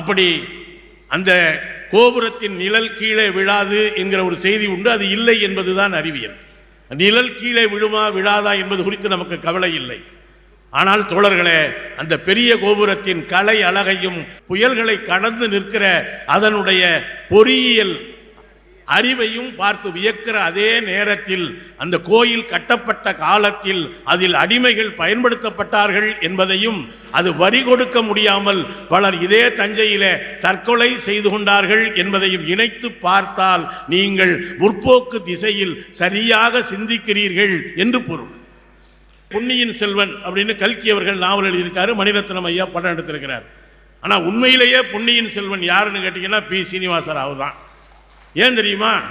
அப்படி அந்த கோபுரத்தின் நிழல் கீழே விழாது என்கிற ஒரு செய்தி உண்டு. அது இல்லை என்பதுதான் அறிவியல். நிழல் கீழே விழுமா விழாதா என்பது குறித்து நமக்கு கவலை இல்லை. ஆனால் தோழர்களே அந்த பெரிய கோபுரத்தின் கலை அழகையும் புயல்களை கடந்து நிற்கிற அதனுடைய பொறியியல் அறிவையும் பார்த்து வியக்கிற அதே நேரத்தில் அந்த கோயில் கட்டப்பட்ட காலத்தில் அதில் அடிமைகள் பயன்படுத்தப்பட்டார்கள் என்பதையும் அது வரி கொடுக்க முடியாமல் பலர் இதே தஞ்சையிலே தற்கொலை செய்து கொண்டார்கள் என்பதையும் இணைத்து பார்த்தால் நீங்கள் முற்போக்கு திசையில் சரியாக சிந்திக்கிறீர்கள் என்று பொருள். பொன்னியின் செல்வன் அப்படின்னு கல்கி அவர்கள் நாவல் எழுதியிருக்காரு மணிரத்னம் ஐயா படம் எடுத்திருக்கிறார். ஆனால் உண்மையிலேயே பொன்னியின் செல்வன் யாருன்னு கேட்டிங்கன்னா பி சீனிவாசராவ் தான் ஏன் தெரியுமா?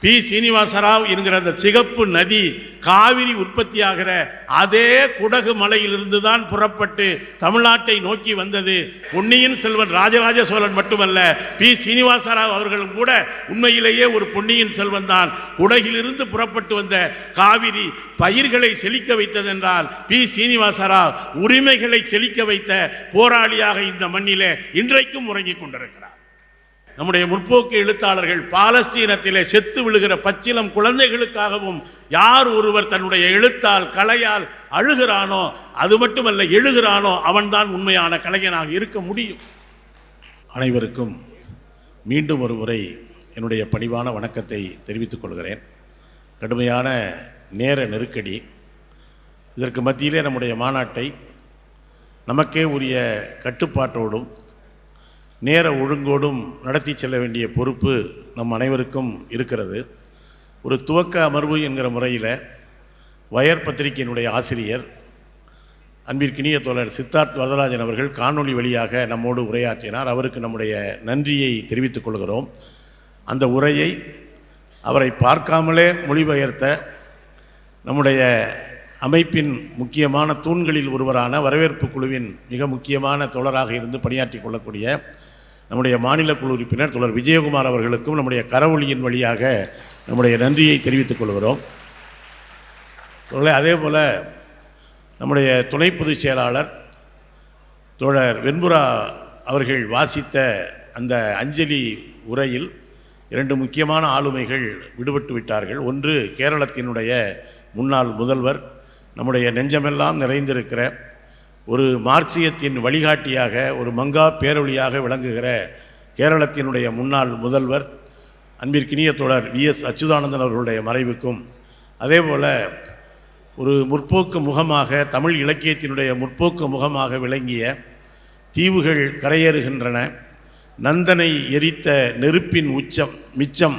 பி. சீனிவாசராவ் என்கிற அந்த சிகப்பு நதி காவிரி உற்பத்தியாகிற அதே குடகு மலையிலிருந்து தான் புறப்பட்டு தமிழ்நாட்டை நோக்கி வந்தது. பொன்னியின் செல்வன் ராஜராஜ சோழன் மட்டுமல்ல பி. சீனிவாசராவ் அவர்களும் கூட உண்மையிலேயே ஒரு பொன்னியின் செல்வன் தான். குடகிலிருந்து புறப்பட்டு வந்த காவிரி பயிர்களை செழிக்க வைத்ததென்றால் பி. சீனிவாசராவ் உரிமைகளை செழிக்க வைத்த போராளியாக இந்த மண்ணிலே இன்றைக்கும் உறங்கிக் கொண்டிருக்கிறார். நம்முடைய முற்போக்கு எழுத்தாளர்கள் பாலஸ்தீனத்திலே செத்து விழுகிற பச்சிலம் குழந்தைகளுக்காகவும் யார் ஒருவர் தன்னுடைய எழுத்தால் கலையால் அழுகிறானோ அது மட்டுமல்ல எழுகிறானோ அவன்தான் உண்மையான கலைஞனாக இருக்க முடியும். அனைவருக்கும் மீண்டும் ஒரு முறை என்னுடைய பணிவான வணக்கத்தை தெரிவித்துக் கொள்கிறேன். கடுமையான நேர நெருக்கடி. இதற்கு மத்தியிலே நம்முடைய மாநாட்டை நமக்கே உரிய கட்டுப்பாட்டோடும் நேர ஒழுங்கோடும் நடத்தி செல்ல வேண்டிய பொறுப்பு நம் அனைவருக்கும் இருக்கிறது. ஒரு துவக்க அமர்வு என்கிற முறையில் வயர் பத்திரிகையினுடைய ஆசிரியர் அன்பிற்கினிய தோழர் சித்தார்த் வரதராஜன் அவர்கள் காணொளி வழியாக நம்மோடு உரையாற்றினார். அவருக்கு நம்முடைய நன்றியை தெரிவித்துக் கொள்கிறோம். அந்த உரையை அவரை பார்க்காமலே மொழிபெயர்த்த நம்முடைய அமைப்பின் முக்கியமான தூண்களில் ஒருவரான வரவேற்பு குழுவின் மிக முக்கியமான தோழராக இருந்து பணியாற்றி கொள்ளக்கூடிய நம்முடைய மாநில குழு உறுப்பினர் தொடர் விஜயகுமார் அவர்களுக்கும் நம்முடைய கரவொலியின் வழியாக நம்முடைய நன்றியை தெரிவித்துக் கொள்கிறோம். அதே போல் நம்முடைய துணை பொதுச் செயலாளர் தோழர் வெண்புரா அவர்கள் வாசித்த அந்த அஞ்சலி உரையில் இரண்டு முக்கியமான ஆளுமைகள் விடுபட்டு விட்டார்கள். ஒன்று கேரளத்தினுடைய முன்னாள் முதல்வர் நம்முடைய நெஞ்சமெல்லாம் நிறைந்திருக்கிற ஒரு மார்க்சியத்தின் வழிகாட்டியாக ஒரு மங்கா பேரொழியாக விளங்குகிற கேரளத்தினுடைய முன்னாள் முதல்வர் அன்பிற்கினிய தோழர் வி. எஸ். அச்சுதானந்தன் அவர்களுடைய மறைவுக்கும் அதேபோல் ஒரு முற்போக்கு முகமாக தமிழ் இலக்கியத்தினுடைய முற்போக்கு முகமாக விளங்கிய தீவுகள் கரையேறுகின்றன. நந்தனை எரித்த நெருப்பின் உச்சம் மிச்சம்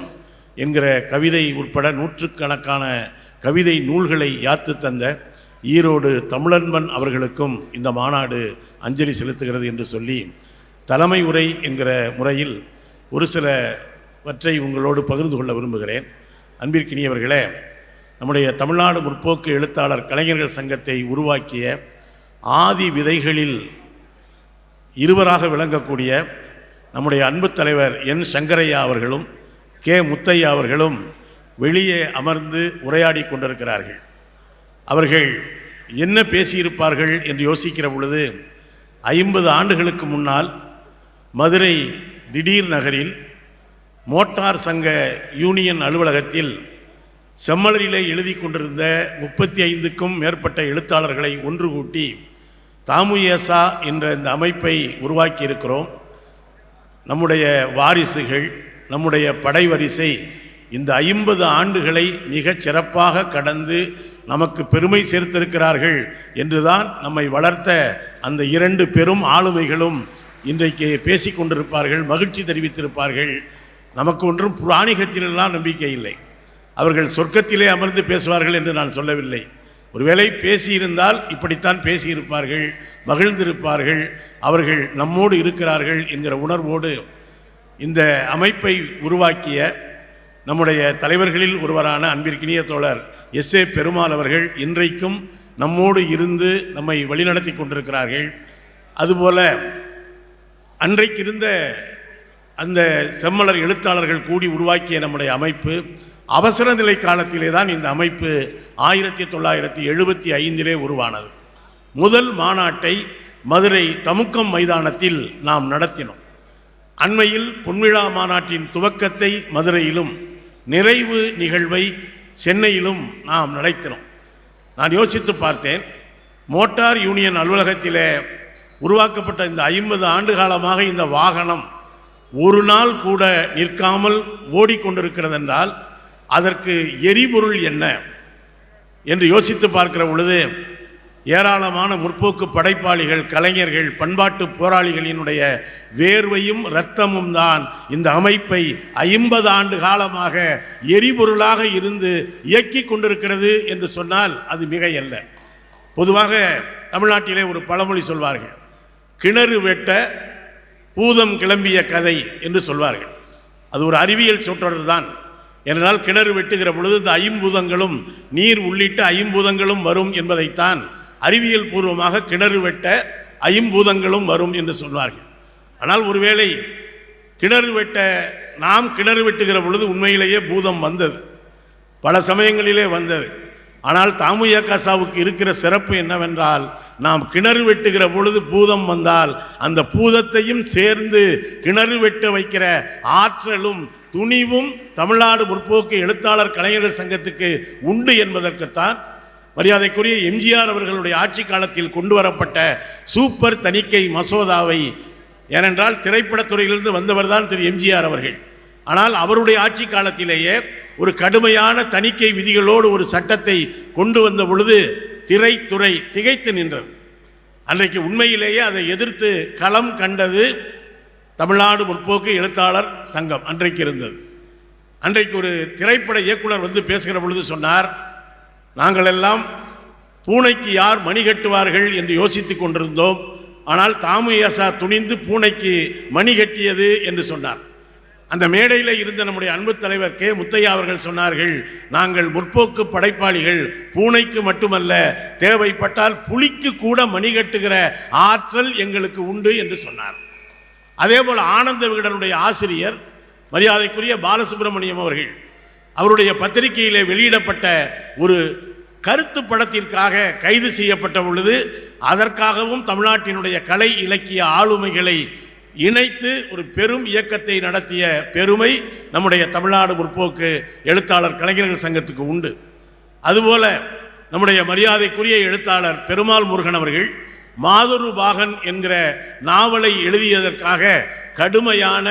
என்கிற கவிதை உட்பட நூற்றுக்கணக்கான கவிதை நூல்களை யாத்து தந்த ஈரோடு தமிழன்பன் அவர்களுக்கும் இந்த மாநாடு அஞ்சலி செலுத்துகிறது என்று சொல்லி தலைமை உரை என்கிற முறையில் ஒரு சிலவற்றை உங்களோடு பகிர்ந்து கொள்ள விரும்புகிறேன். அன்பிற்கினியவர்களே நம்முடைய தமிழ்நாடு முற்போக்கு எழுத்தாளர் கலைஞர்கள் சங்கத்தை உருவாக்கிய ஆதி விதைகளில் இருவராக விளங்கக்கூடிய நம்முடைய அன்பு தலைவர் என் சங்கரையா அவர்களும் கே முத்தையா அவர்களும் வெளியே அமர்ந்து உரையாடி கொண்டிருக்கிறார்கள். அவர்கள் என்ன பேசியிருப்பார்கள் என்று யோசிக்கிற பொழுது ஐம்பது ஆண்டுகளுக்கு முன்னால் மதுரை திடீர் நகரில் மோட்டார் சங்க யூனியன் அலுவலகத்தில் செம்மலரிலே எழுதி கொண்டிருந்த முப்பத்தி ஐந்துக்கும் மேற்பட்ட எழுத்தாளர்களை ஒன்று கூட்டி தாமுயேசா என்ற இந்த அமைப்பை உருவாக்கி இருக்கிறோம் நம்முடைய வாரிசுகள் நம்முடைய படைவரிசை இந்த ஐம்பது ஆண்டுகளை மிகச் சிறப்பாக கடந்து நமக்கு பெருமை சேர்த்திருக்கிறார்கள் என்றுதான் நம்மை வளர்த்த அந்த இரண்டு பெரும் ஆளுமைகளும் இன்றைக்கு பேசி கொண்டிருப்பார்கள் மகிழ்ச்சி தெரிவித்திருப்பார்கள். நமக்கு ஒன்றும் புராணிகத்திலெல்லாம் நம்பிக்கை இல்லை. அவர்கள் சொர்க்கத்திலே அமர்ந்து பேசுவார்கள் என்று நான் சொல்லவில்லை. ஒருவேளை பேசியிருந்தால் இப்படித்தான் பேசியிருப்பார்கள் மகிழ்ந்திருப்பார்கள் அவர்கள் நம்மோடு இருக்கிறார்கள் என்கிற உணர்வோடு இந்த அமைப்பை உருவாக்கிய நம்முடைய தலைவர்களில் ஒருவரான அன்பிற்கினிய தோழர் எஸ் ஏ பெருமாள் அவர்கள் இன்றைக்கும் நம்மோடு இருந்து நம்மை வழிநடத்தி கொண்டிருக்கிறார்கள். அதுபோல் அன்றைக்கு இருந்த அந்த செம்மலர் எழுத்தாளர்கள் கூடி உருவாக்கிய நம்முடைய அமைப்பு அவசர நிலை காலத்திலே தான் இந்த அமைப்பு ஆயிரத்தி தொள்ளாயிரத்தி எழுபத்தி ஐந்திலே உருவானது. முதல் மாநாட்டை மதுரை தமுக்கம் மைதானத்தில் நாம் நடத்தினோம். அண்மையில் பொன்விழா மாநாட்டின் துவக்கத்தை மதுரையிலும் நிறைவு நிகழ்வை சென்னையிலும் நாம் நடத்தினோம் நான் யோசித்து பார்த்தேன் மோட்டார் யூனியன் அலுவலகத்திலே உருவாக்கப்பட்ட இந்த ஐம்பது ஆண்டு காலமாக இந்த வாகனம் ஒரு நாள் கூட நிற்காமல் ஓடிக்கொண்டிருக்கிறது என்றால் அதற்கு எரிபொருள் என்ன? என்று யோசித்து பார்க்கிற பொழுது ஏராளமான முற்போக்கு படைப்பாளிகள் கலைஞர்கள் பண்பாட்டு போராளிகளினுடைய வேர்வையும் இரத்தமும் தான் இந்த அமைப்பை ஐம்பது ஆண்டு காலமாக எரிபொருளாக இருந்து இயக்கிக் கொண்டிருக்கிறது என்று சொன்னால் அது மிகையல்ல. பொதுவாக தமிழ்நாட்டிலே ஒரு பழமொழி சொல்வார்கள் கிணறு வெட்ட பூதம் கிளம்பிய கதை என்று சொல்வார்கள். அது ஒரு அறிவியல் சொற்றொடர் தான். ஏனென்றால் கிணறு வெட்டுகிற பொழுது இந்த ஐம்பூதங்களும் நீர் உள்ளிட்ட ஐம்பூதங்களும் வரும் என்பதைத்தான் அறிவியல் பூர்வமாக கிணறு வெட்ட ஐம்பூதங்களும் வரும் என்று சொல்வார்கள். ஆனால் ஒருவேளை கிணறு வெட்ட நாம் கிணறு வெட்டுகிற பொழுது உண்மையிலேயே பூதம் வந்தது. பல சமயங்களிலே வந்தது. ஆனால் தாமுயா கசாவுக்கு இருக்கிற சிறப்பு என்னவென்றால் நாம் கிணறு வெட்டுகிற பொழுது பூதம் வந்தால் அந்த பூதத்தையும் சேர்ந்து கிணறு வெட்ட வைக்கிற ஆற்றலும் துணிவும் தமிழ்நாடு முற்போக்கு எழுத்தாளர் கலைஞர்கள் சங்கத்துக்கு உண்டு என்பதற்குத்தான் மரியாதைக்குரிய எம்ஜிஆர் அவர்களுடைய ஆட்சி காலத்தில் கொண்டு வரப்பட்ட சூப்பர் தணிக்கை மசோதாவை ஏனென்றால் திரைப்படத்துறையிலிருந்து வந்தவர் தான் திரு எம்ஜிஆர் அவர்கள். ஆனால் அவருடைய ஆட்சி காலத்திலேயே ஒரு கடுமையான தணிக்கை விதிகளோடு ஒரு சட்டத்தை கொண்டு வந்த பொழுது திரைத்துறை திகைத்து நின்றது. அன்றைக்கு உண்மையிலேயே அதை எதிர்த்து களம் கண்டது தமிழ்நாடு முற்போக்கு எழுத்தாளர் சங்கம் அன்றைக்கு இருந்தது. அன்றைக்கு ஒரு திரைப்பட இயக்குனர் வந்து பேசுகிற பொழுது சொன்னார் நாங்கள் எல்லாம் பூனைக்கு யார் மணி கட்டுவார்கள் என்று யோசித்துக் கொண்டிருந்தோம். ஆனால் தாமுயசா துணிந்து பூனைக்கு மணி கட்டியது என்று சொன்னார். அந்த மேடையில் இருந்த நம்முடைய அன்பு தலைவர் கே. முத்தையா அவர்கள் சொன்னார்கள் நாங்கள் முற்போக்கு படைப்பாளிகள் பூனைக்கு மட்டுமல்ல தேவைப்பட்டால் புலிக்கு கூட மணி கட்டுகிற ஆற்றல் எங்களுக்கு உண்டு என்று சொன்னார். அதே போல் ஆனந்த விகடனுடைய ஆசிரியர் மரியாதைக்குரிய பாலசுப்ரமணியம் அவர்கள் அவருடைய பத்திரிகையிலே வெளியிடப்பட்ட ஒரு கருத்து படத்திற்காக கைது செய்யப்பட்ட பொழுது அதற்காகவும் தமிழ்நாட்டினுடைய கலை இலக்கிய ஆளுமைகளை இணைத்து ஒரு பெரும் இயக்கத்தை நடத்திய பெருமை நம்முடைய தமிழ்நாடு முற்போக்கு எழுத்தாளர் கலைஞர்கள் சங்கத்துக்கு உண்டு. அதுபோல நம்முடைய மரியாதைக்குரிய எழுத்தாளர் பெருமாள் முருகன் அவர்கள் மாதுரு பாகன் என்கிற நாவலை எழுதியதற்காக கடுமையான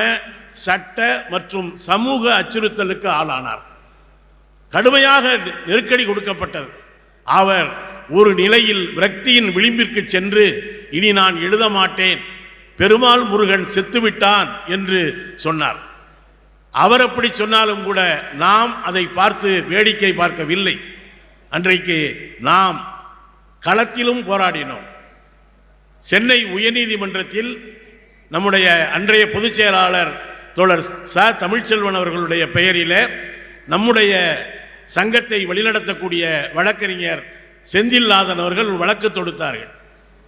சட்ட மற்றும் சமூக அச்சுறுத்தலுக்கு ஆளானார். கடுமையாக நெருக்கடி கொடுக்கப்பட்டது. அவர் ஒரு நிலையில் விரக்தியின் விளிம்பிற்கு சென்று இனி நான் எழுத மாட்டேன். பெருமாள் முருகன் செத்துவிட்டான் என்று சொன்னார். அவர் அப்படி சொன்னாலும் கூட நாம் அதை பார்த்து வேடிக்கை பார்க்கவில்லை. அன்றைக்கு நாம் களத்திலும் போராடினோம். சென்னை உயர்நீதிமன்றத்தில் நம்முடைய அன்றைய பொதுச் செயலாளர் தோழர் ச. தமிழ்ச்செல்வன் அவர்களுடைய பெயரில் நம்முடைய சங்கத்தை வழிநடத்தக்கூடிய வழக்கறிஞர் செந்தில்நாதன் அவர்கள் ஒரு வழக்கு தொடுத்தார்கள்.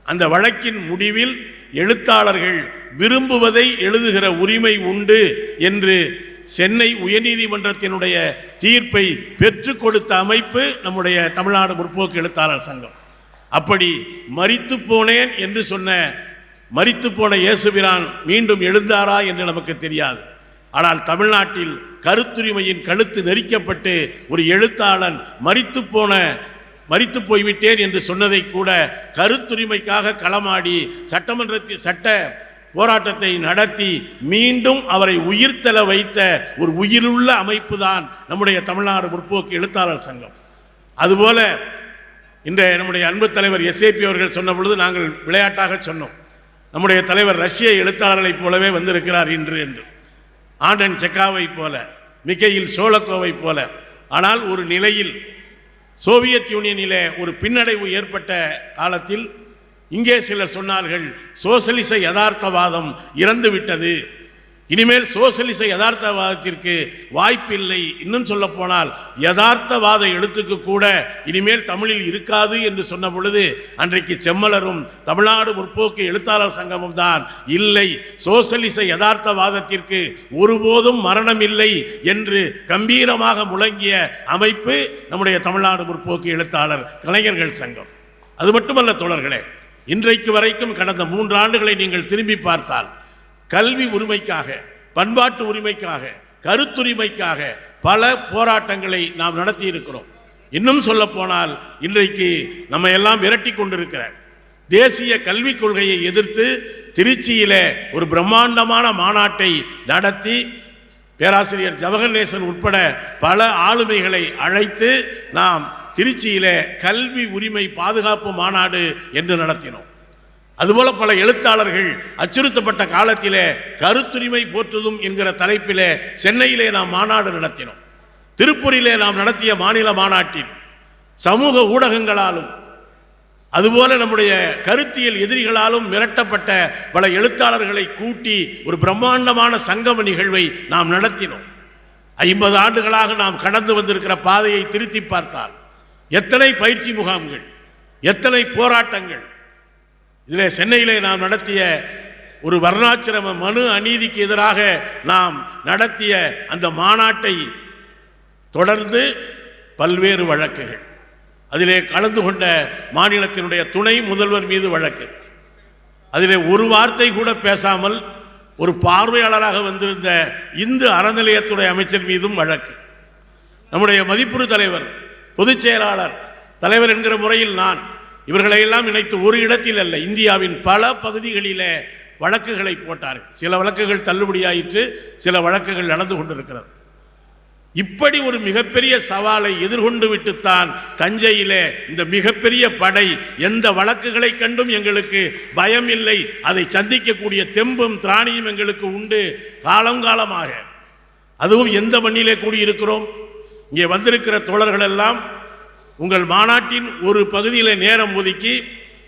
அந்த வழக்கின் முடிவில் எழுத்தாளர்கள் விரும்புவதை எழுதுகிற உரிமை உண்டு என்று சென்னை உயர்நீதிமன்றத்தினுடைய தீர்ப்பை பெற்றுக் கொடுத்த அமைப்பு நம்முடைய தமிழ்நாடு முற்போக்கு எழுத்தாளர் சங்கம். அப்படி மறித்து போனேன் என்று சொன்ன மறித்து போன இயேசுபிரான் மீண்டும் எழுந்தாரா என்று நமக்கு தெரியாது. ஆனால் தமிழ்நாட்டில் கருத்துரிமையின் கழுத்து நெரிக்கப்பட்டு ஒரு எழுத்தாளன் மறித்து போன மறித்து போய்விட்டேன் என்று சொன்னதை கூட கருத்துரிமைக்காக களமாடி சட்டமன்றத்தில் சட்ட போராட்டத்தை நடத்தி மீண்டும் அவரை உயிர்த்தல வைத்த ஒரு உயிருள்ள அமைப்பு தான் நம்முடைய தமிழ்நாடு முற்போக்கு எழுத்தாளர் சங்கம். அதுபோல இன்றைய நம்முடைய அன்பு தலைவர் எஸ்ஏபி அவர்கள் சொன்ன பொழுது நாங்கள் விளையாட்டாக சொன்னோம். நம்முடைய தலைவர் ரஷ்ய எழுத்தாளர்களைப் போலவே வந்திருக்கிறார் இன்று என்று. ஆண்டன் செக்காவை போல மிக்கையில் சோழக்கோவை போல. ஆனால் ஒரு நிலையில் சோவியத் யூனியனிலே ஒரு பின்னடைவு ஏற்பட்ட காலத்தில் இங்கே சிலர் சொன்னார்கள் சோசலிச யதார்த்தவாதம் இறந்துவிட்டது. இனிமேல் சோசலிச யதார்த்தவாதத்திற்கு வாய்ப்பில்லை. இன்னும் சொல்ல போனால் யதார்த்தவாத எழுத்துக்கு கூட இனிமேல் தமிழில் இருக்காது என்று சொன்ன பொழுது அன்றைக்கு செம்மலரும் தமிழ்நாடு முற்போக்கு எழுத்தாளர் சங்கமும் தான் இல்லை. சோசலிச யதார்த்தவாதத்திற்கு ஒருபோதும் மரணம் இல்லை என்று கம்பீரமாக முழங்கிய அமைப்பு நம்முடைய தமிழ்நாடு முற்போக்கு எழுத்தாளர் கலைஞர்கள் சங்கம். அது மட்டுமல்ல தோழர்களே இன்றைக்கு வரைக்கும் கடந்த மூன்று ஆண்டுகளை நீங்கள் திரும்பி பார்த்தால் கல்வி உரிமைக்காக பண்பாட்டு உரிமைக்காக கருத்துரிமைக்காக பல போராட்டங்களை நாம் நடத்தி இருக்கிறோம் இன்னும் சொல்ல போனால் இன்றைக்கு நம்ம எல்லாம் விரட்டி கொண்டிருக்கிற தேசிய கல்விக் கொள்கையை எதிர்த்து திருச்சியில் ஒரு பிரம்மாண்டமான மாநாட்டை நடத்தி பேராசிரியர் ஜவஹர்நேசன் உட்பட பல ஆளுமைகளை அழைத்து நாம் திருச்சியில் கல்வி உரிமை பாதுகாப்பு மாநாடு என்று நடத்தினோம். அதுபோல பல எழுத்தாளர்கள் அச்சுறுத்தப்பட்ட காலத்திலே கருத்துரிமை போற்றுதும் என்கிற தலைப்பிலே சென்னையிலே நாம் மாநாடு நடத்தினோம். திருப்பூரிலே நாம் நடத்திய மாநில மாநாட்டில் சமூக ஊடகங்களாலும் அதுபோல நம்முடைய கருத்தியல் எதிரிகளாலும் மிரட்டப்பட்ட பல எழுத்தாளர்களை கூட்டி ஒரு பிரம்மாண்டமான சங்கம நிகழ்வை நாம் நடத்தினோம். ஐம்பது ஆண்டுகளாக நாம் கடந்து வந்திருக்கிற பாதையை திருத்தி பார்த்தால் எத்தனை பயிற்சி முகாம்கள் எத்தனை போராட்டங்கள் இதில் சென்னையிலே நாம் நடத்திய ஒரு வர்ணாச்சிரம மனு அநீதிக்கு எதிராக நாம் நடத்திய அந்த மாநாட்டை தொடர்ந்து பல்வேறு வழக்குகள். அதிலே கலந்து கொண்ட மாநிலத்தினுடைய துணை முதல்வர் மீது வழக்கு. அதிலே ஒரு வார்த்தை கூட பேசாமல் ஒரு பார்வையாளராக வந்திருந்த இந்து அறநிலையத்துறை அமைச்சர் மீதும் வழக்கு. நம்முடைய மதிப்புறு தலைவர் பொதுச் செயலாளர் தலைவர் என்கிற முறையில் நான் இவர்களையெல்லாம் இணைத்து ஒரு இடத்தில் அல்ல இந்தியாவின் பல பகுதிகளிலே வழக்குகளை போட்டார்கள். சில வழக்குகள் தள்ளுபடியாயிற்று சில வழக்குகள் நடந்து கொண்டிருக்கிறது. இப்படி ஒரு மிகப்பெரிய சவாலை எதிர்கொண்டு விட்டுத்தான் தஞ்சையிலே இந்த மிகப்பெரிய படை எந்த வழக்குகளை கண்டும் எங்களுக்கு பயம் இல்லை. அதை சந்திக்கக்கூடிய தெம்பும் திராணியும் எங்களுக்கு உண்டு. காலங்காலமாக அதுவும் எந்த மண்ணிலே கூடியிருக்கிறோம்? இங்கே வந்திருக்கிற தோழர்கள் எல்லாம் உங்கள் மாநாட்டின் ஒரு பகுதியில் நேரம் ஒதுக்கி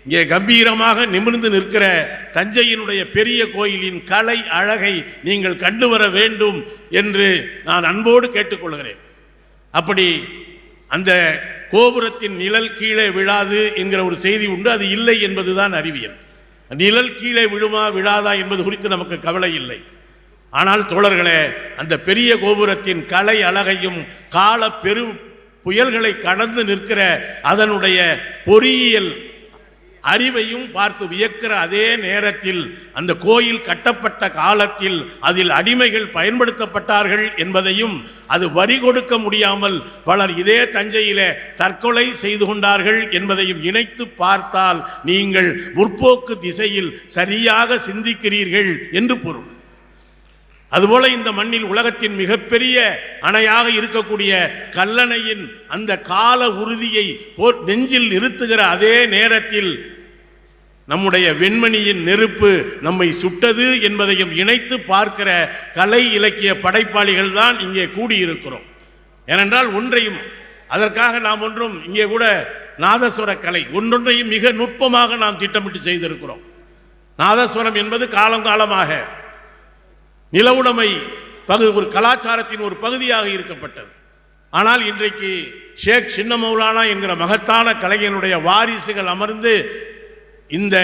இங்கே கம்பீரமாக நிமிர்ந்து நிற்கிற தஞ்சையினுடைய பெரிய கோயிலின் கலை அழகை நீங்கள் கண்டு வர வேண்டும் என்று நான் அன்போடு கேட்டுக்கொள்கிறேன். அப்படி அந்த கோபுரத்தின் நிழல் கீழே விழாது என்கிற ஒரு செய்தி உண்டு. அது இல்லை என்பதுதான் அறிவியல். நிழல் கீழே விழுமா விழாதா என்பது குறித்து நமக்கு கவலை இல்லை. ஆனால் தோழர்களே அந்த பெரிய கோபுரத்தின் கலை அழகையும் கால பெரு புயல்களை கடந்து நிற்கிற அதனுடைய பொறியியல் அறிவையும் பார்த்து வியக்கிற அதே நேரத்தில் அந்த கோயில் கட்டப்பட்ட காலத்தில் அதில் அடிமைகள் பயன்படுத்தப்பட்டார்கள் என்பதையும் அது வரி கொடுக்க முடியாமல் பலர் இதே தஞ்சையிலே தற்கொலை செய்து கொண்டார்கள் என்பதையும் இணைத்து பார்த்தால் நீங்கள் முற்போக்கு திசையில் சரியாக சிந்திக்கிறீர்கள் என்று பொருள். அதுபோல இந்த மண்ணில் உலகத்தின் மிகப்பெரிய அணையாக இருக்கக்கூடிய கல்லணையின் அந்த கால உறுதியை போர் நெஞ்சில் நிறுத்துகிற அதே நேரத்தில் நம்முடைய வெண்மணியின் நெருப்பு நம்மை சுட்டது என்பதையும் இணைத்து பார்க்கிற கலை இலக்கிய படைப்பாளிகள் தான் இங்கே கூடியிருக்கிறோம். ஏனென்றால் ஒன்றையும் அதற்காக நாம் ஒன்றும் இங்கே கூட நாதஸ்வர கலை ஒன்றொன்றையும் மிக நுட்பமாக நாம் திட்டமிட்டு செய்திருக்கிறோம். நாதஸ்வரம் என்பது காலம் காலமாக நிலவுடைமை பகு ஒரு கலாச்சாரத்தின் ஒரு பகுதியாக இருக்கப்பட்டது. ஆனால் இன்றைக்கு ஷேக் சின்ன மௌலானா என்கிற மகத்தான கலைஞனுடைய வாரிசுகள் அமர்ந்து இந்த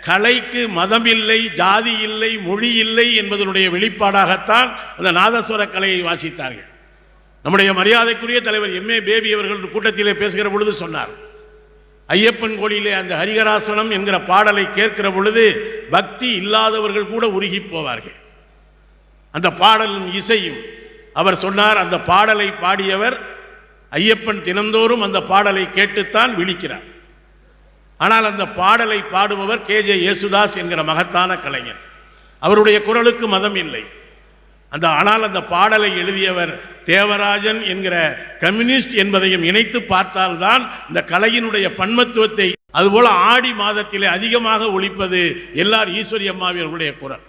கலைக்கு மதம் இல்லை ஜாதி இல்லை மொழி இல்லை என்பதனுடைய வெளிப்பாடாகத்தான் அந்த நாதஸ்வர கலையை வாசித்தார்கள். நம்முடைய மரியாதைக்குரிய தலைவர் எம். ஏ. பேபி அவர்கள் கூட்டத்திலே பேசுகிற பொழுது சொன்னார் ஐயப்பன் கோடியிலே அந்த ஹரிகராசனம் என்கிற பாடலை கேட்கிற பொழுது பக்தி இல்லாதவர்கள் கூட உருகி போவார்கள். அந்த பாடலின் இசையும். அவர் சொன்னார் அந்த பாடலை பாடியவர் ஐயப்பன் தினந்தோறும் அந்த பாடலை கேட்டுத்தான் விழிக்கிறார். ஆனால் அந்த பாடலை பாடுபவர் கே. ஜே. யேசுதாஸ் என்கிற மகத்தான கலைஞர். அவருடைய குரலுக்கு மதம் இல்லை. அந்த ஆனால் அந்த பாடலை எழுதியவர் தேவராஜன் என்கிற கம்யூனிஸ்ட் என்பதையும் இணைத்து பார்த்தால்தான் இந்த கலையினுடைய பன்மத்துவத்தை அதுபோல ஆடி மாதத்திலே அதிகமாக ஒழிப்பது எல்லார் ஈஸ்வரி அம்மாவியர்களுடைய குரல்.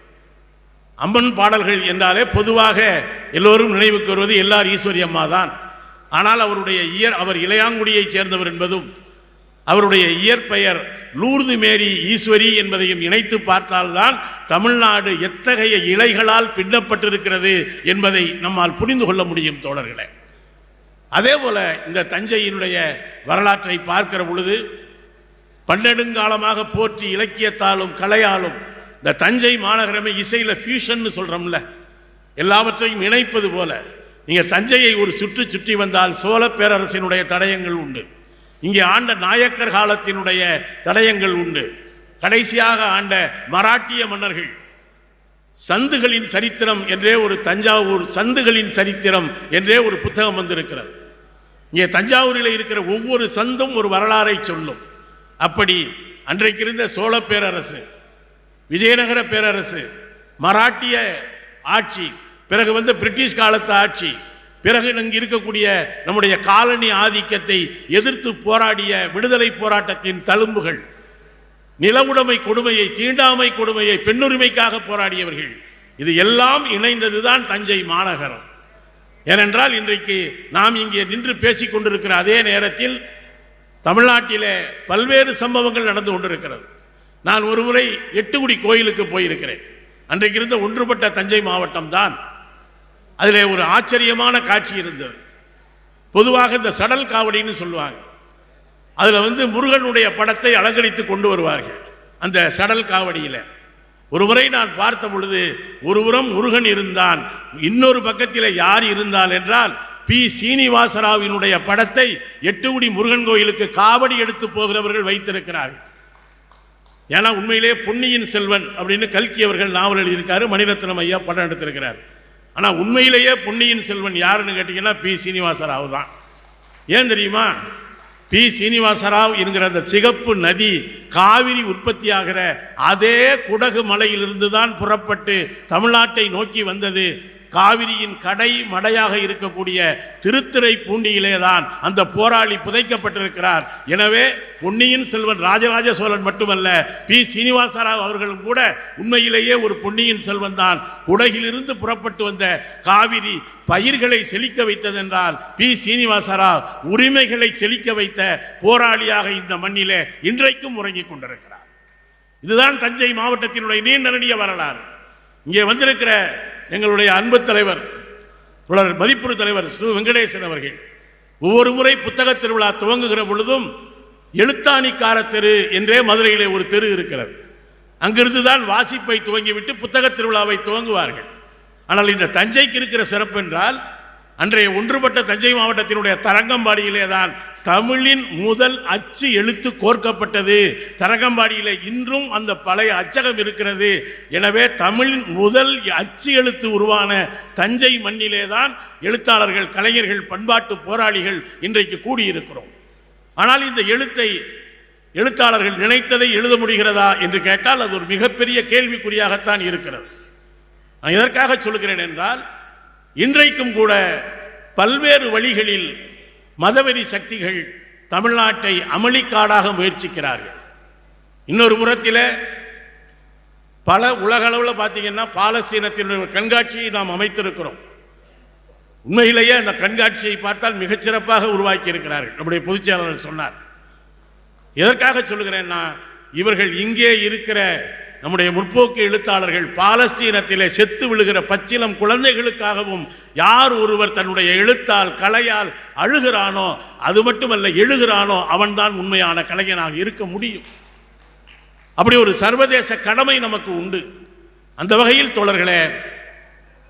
அம்மன் பாடல்கள் என்றாலே பொதுவாக எல்லோரும் நினைவுக்கு வருவது எல்லார் ஈஸ்வரி அம்மா தான். ஆனால் அவருடைய இயற் அவர் இளையாங்குடியைச் சேர்ந்தவர் என்பதும் அவருடைய இயற்பெயர் லூர்து மேரி ஈஸ்வரி என்பதையும் இணைத்து பார்த்தால்தான் தமிழ்நாடு எத்தகைய இலைகளால் பின்னப்பட்டிருக்கிறது என்பதை நம்மால் புரிந்து கொள்ள முடியும் தோழர்களே. அதே போல இந்த தஞ்சையினுடைய வரலாற்றை பார்க்கிற பொழுது பன்னெடுங்காலமாக போற்றி இலக்கியத்தாலும் கலையாலும் இந்த தஞ்சை மாநகரமே இசையில் ஃபியூஷன்னு சொல்கிறோம்ல எல்லாவற்றையும் இணைப்பது போல. நீங்கள் தஞ்சையை ஒரு சுற்று சுற்றி வந்தால் சோழ பேரரசினுடைய தடயங்கள் உண்டு. இங்கே ஆண்ட நாயக்கர் காலத்தினுடைய தடயங்கள் உண்டு. கடைசியாக ஆண்ட மராட்டிய மன்னர்கள். சந்துகளின் சரித்திரம் என்றே ஒரு தஞ்சாவூர் சந்துகளின் சரித்திரம் என்றே ஒரு புத்தகம் வந்திருக்கிறது. இங்கே தஞ்சாவூரில் இருக்கிற ஒவ்வொரு சந்தும் ஒரு வரலாறை சொல்லும். அப்படி அன்றைக்கு இருந்த சோழ பேரரசு விஜயநகர பேரரசு மராட்டிய ஆட்சி பிறகு வந்து பிரிட்டிஷ் காலத்து ஆட்சி பிறகு இங்கு இருக்கக்கூடிய நம்முடைய காலனி ஆதிக்கத்தை எதிர்த்து போராடிய விடுதலை போராட்டத்தின் தழும்புகள் நிலவுடைமை கொடுமையை தீண்டாமை கொடுமையை பெண்ணுரிமைக்காக போராடியவர்கள் இது எல்லாம் இணைந்ததுதான் தஞ்சை மாநகரம். ஏனென்றால் இன்றைக்கு நாம் இங்கே நின்று பேசிக் கொண்டிருக்கிற அதே நேரத்தில் தமிழ்நாட்டிலே பல்வேறு சம்பவங்கள் நடந்து கொண்டிருக்கிறது. நான் ஒருமுறை எட்டுக்குடி கோயிலுக்கு போயிருக்கிறேன். அன்றைக்கு இருந்த ஒன்றுபட்ட தஞ்சை மாவட்டம் தான். அதில் ஒரு ஆச்சரியமான காட்சி இருந்தது. பொதுவாக இந்த சடல் காவடின்னு சொல்லுவாங்க. அதில் வந்து முருகனுடைய படத்தை அலங்கரித்து கொண்டு வருவார்கள் அந்த சடல் காவடியில். ஒரு முறை நான் பார்த்த பொழுது ஒருபுறம் முருகன் இருந்தான். இன்னொரு பக்கத்தில் யார் இருந்தால் என்றால் பி. சீனிவாசராவினுடைய படத்தை எட்டுகுடி முருகன் கோயிலுக்கு காவடி எடுத்து போகிறவர்கள் வைத்திருக்கிறார்கள். ஏன்னா உண்மையிலே பொன்னியின் செல்வன் அப்படின்னு கல்கி அவர்கள் நாவல் எழுதியிருக்காரு மணிரத்னம் ஐயா படம் எடுத்திருக்கிறார். ஆனால் உண்மையிலேயே பொன்னியின் செல்வன் யாருன்னு கேட்டிங்கன்னா பி. சீனிவாசராவ் தான். ஏன் தெரியுமா? பி. சீனிவாசராவ் என்கிற அந்த சிகப்பு நதி காவிரி உற்பத்தியாகிற அதே குடகு மலையிலிருந்து தான் புறப்பட்டு தமிழ்நாட்டை நோக்கி வந்தது. காவிரியின் கடை மடையாக இருக்கக்கூடிய திருத்துறை பூண்டியிலே தான் அந்த போராளி புதைக்கப்பட்டிருக்கிறார். எனவே பொன்னியின் செல்வன் ராஜராஜ சோழன் மட்டுமல்ல பி. சீனிவாசராவ் அவர்களும் கூட உண்மையிலேயே ஒரு பொன்னியின் செல்வன் தான். குடகிலிருந்து புறப்பட்டு வந்த காவிரி பயிர்களை செழிக்க வைத்ததென்றால் பி. சீனிவாசராவ் உரிமைகளை செழிக்க வைத்த போராளியாக இந்த மண்ணிலே இன்றைக்கும் உறங்கிக் கொண்டிருக்கிறார். இதுதான் தஞ்சை மாவட்டத்தினுடைய நீண்ட நெடிய வரலாறு. இங்கே வந்திருக்கிற எங்களுடைய அன்பு தலைவர் உலர் மதிப்புறு தலைவர் சு வெங்கடேசன் அவர்கள் ஒவ்வொரு முறை புத்தக திருவிழா துவங்குகிற பொழுதும் எழுத்தாணிக்கார தெரு என்றே மதுரையிலே ஒரு தெரு இருக்கிறது. அங்கிருந்து தான் வாசிப்பை துவங்கிவிட்டு புத்தக திருவிழாவை துவங்குவார்கள். ஆனால் இந்த தஞ்சைக்கு இருக்கிற சிறப்பு என்றால் அன்றைய ஒன்றுபட்ட தஞ்சை மாவட்டத்தினுடைய தரங்கம்பாடியிலே தான் தமிழின் முதல் அச்சு எழுத்து கோர்க்கப்பட்டது. தரங்கம்பாடியிலே இன்றும் அந்த பழைய அச்சகம் இருக்கிறது. எனவே தமிழின் முதல் அச்சு எழுத்து உருவான தஞ்சை மண்ணிலே தான் எழுத்தாளர்கள் கலைஞர்கள் பண்பாட்டு போராளிகள் இன்றைக்கு கூடியிருக்கிறோம். ஆனால் இந்த எழுத்தை எழுத்தாளர்கள் நினைத்ததை எழுத முடிகிறதா என்று கேட்டால் அது ஒரு மிகப்பெரிய கேள்விக்குறியாகத்தான் இருக்கிறது. நான் எதற்காக சொல்கிறேன் என்றால் இன்றைக்கும் கூட பல்வேறு வழிகளில் மதவெறி சக்திகள் தமிழ்நாட்டை அமளிக்காடாக முயற்சிக்கிறார்கள். இன்னொரு புறத்தில் பல உலகளவில் பார்த்தீங்கன்னா பாலஸ்தீனத்தினுடைய ஒரு கண்காட்சியை நாம் அமைத்திருக்கிறோம். உண்மையிலேயே அந்த கண்காட்சியை பார்த்தால் மிகச்சிறப்பாக உருவாக்கி இருக்கிறார்கள் நம்முடைய பொதுச் செயலாளர் சொன்னார். எதற்காக சொல்லுகிறேன்னா இவர்கள் இங்கே இருக்கிற நம்முடைய முற்போக்கு எழுத்தாளர்கள் பாலஸ்தீனத்திலே செத்து விழுகிற பச்சிலம் குழந்தைகளுக்காகவும் யார் ஒருவர் தன்னுடைய எழுத்தால் கலையால் அழுகிறானோ அது மட்டுமல்ல எழுகிறானோ அவன்தான் உண்மையான கலைஞனாக இருக்க முடியும். அப்படி ஒரு சர்வதேச கடமை நமக்கு உண்டு. அந்த வகையில் தோழர்களே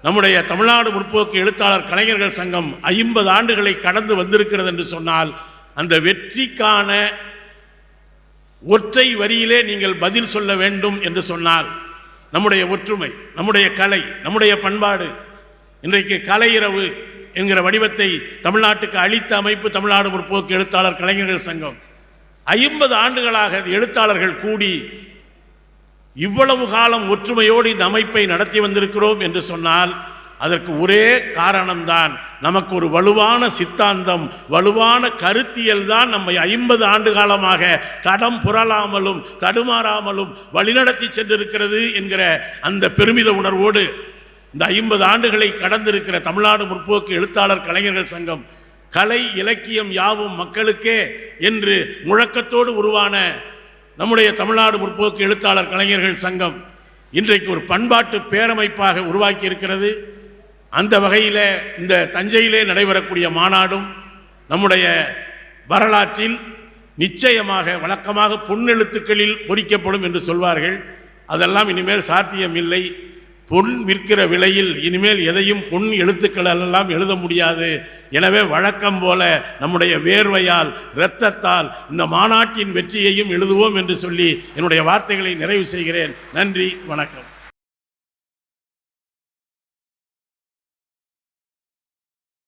நம்முடைய தமிழ்நாடு முற்போக்கு எழுத்தாளர் கலைஞர்கள் சங்கம் ஐம்பது ஆண்டுகளை கடந்து வந்திருக்கிறது என்று சொன்னால் அந்த வெற்றிக்கான ஒற்றை வரியிலே நீங்கள் பதில் சொல்ல வேண்டும் என்று சொன்னால் நம்முடைய ஒற்றுமை நம்முடைய கலை நம்முடைய பண்பாடு இன்றைக்கு கலை இரவு என்கிற வடிவத்தை தமிழ்நாட்டுக்கு அளித்த அமைப்பு தமிழ்நாடு முற்போக்கு எழுத்தாளர் கலைஞர்கள் சங்கம். ஐம்பது ஆண்டுகளாக எழுத்தாளர்கள் கூடி இவ்வளவு காலம் ஒற்றுமையோடு இந்த அமைப்பை நடத்தி வந்திருக்கிறோம் என்று சொன்னால் அதற்கு ஒரே காரணம்தான். நமக்கு ஒரு வலுவான சித்தாந்தம் வலுவான கருத்தியல் தான் நம்மை ஐம்பது ஆண்டு காலமாக தடம் புரளாமலும் தடுமாறாமலும் வழிநடத்தி சென்றிருக்கிறது என்கிற அந்த பெருமித உணர்வோடு இந்த ஐம்பது ஆண்டுகளை கடந்திருக்கிற தமிழ்நாடு முற்போக்கு எழுத்தாளர் கலைஞர்கள் சங்கம் கலை இலக்கியம் யாவும் மக்களுக்கே என்று முழக்கத்தோடு உருவான நம்முடைய தமிழ்நாடு முற்போக்கு எழுத்தாளர் கலைஞர்கள் சங்கம் இன்றைக்கு ஒரு பண்பாட்டு பேரமைப்பாக உருவாக்கி இருக்கிறது அந்த வகையில் இந்த தஞ்சையிலே நடைபெறக்கூடிய மாநாடும் நம்முடைய வரலாற்றில் நிச்சயமாக வழக்கமாக பொன்னெழுத்துக்களில் பொறிக்கப்படும் என்று சொல்வார்கள். அதெல்லாம் இனிமேல் சாத்தியமில்லை. பொன் விற்கிற விலையில் இனிமேல் எதையும் பொன் எழுத்துக்கள் எல்லாம் எழுத முடியாது. எனவே வழக்கம் போல நம்முடைய வேர்வையால் இரத்தத்தால் இந்த மாநாட்டின் வெற்றியையும் எழுதுவோம் என்று சொல்லி என்னுடைய வார்த்தைகளை நிறைவு செய்கிறேன். நன்றி வணக்கம்.